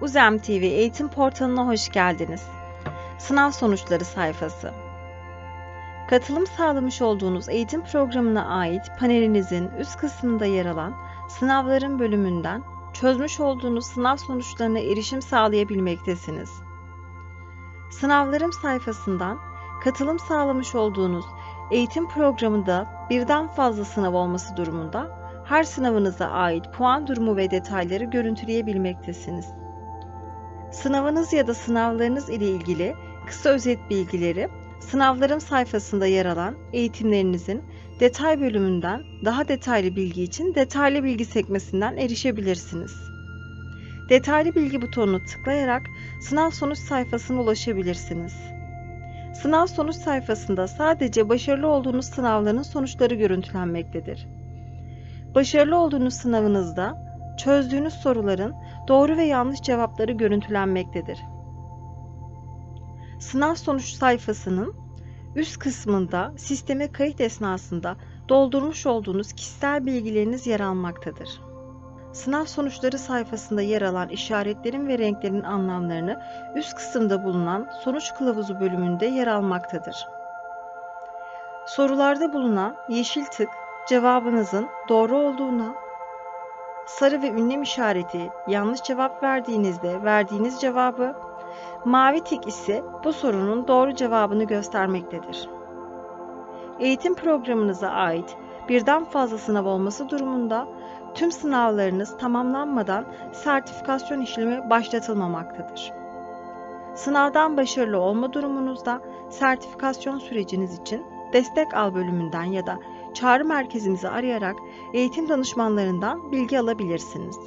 Uzem TV eğitim portalına hoş geldiniz. Sınav sonuçları sayfası. Katılım sağlamış olduğunuz eğitim programına ait panelinizin üst kısmında yer alan sınavların bölümünden çözmüş olduğunuz sınav sonuçlarına erişim sağlayabilmektesiniz. Sınavlarım sayfasından katılım sağlamış olduğunuz eğitim programında birden fazla sınav olması durumunda her sınavınıza ait puan durumu ve detayları görüntüleyebilmektesiniz. Sınavınız ya da sınavlarınız ile ilgili kısa özet bilgileri sınavlarım sayfasında yer alan eğitimlerinizin detay bölümünden daha detaylı bilgi için detaylı bilgi sekmesinden erişebilirsiniz. Detaylı bilgi butonunu tıklayarak sınav sonuç sayfasına ulaşabilirsiniz. Sınav sonuç sayfasında sadece başarılı olduğunuz sınavların sonuçları görüntülenmektedir. Başarılı olduğunuz sınavınızda çözdüğünüz soruların doğru ve yanlış cevapları görüntülenmektedir. Sınav sonuç sayfasının üst kısmında sisteme kayıt esnasında doldurmuş olduğunuz kişisel bilgileriniz yer almaktadır. Sınav sonuçları sayfasında yer alan işaretlerin ve renklerin anlamlarını üst kısımda bulunan sonuç kılavuzu bölümünde yer almaktadır. Sorularda bulunan yeşil tık cevabınızın doğru olduğuna, sarı ve ünlem işareti yanlış cevap verdiğinizde verdiğiniz cevabı, mavi tik ise bu sorunun doğru cevabını göstermektedir. Eğitim programınıza ait birden fazla sınav olması durumunda tüm sınavlarınız tamamlanmadan sertifikasyon işlemi başlatılmamaktadır. Sınavdan başarılı olma durumunuzda sertifikasyon süreciniz için destek al bölümünden ya da çağrı merkezimizi arayarak eğitim danışmanlarından bilgi alabilirsiniz.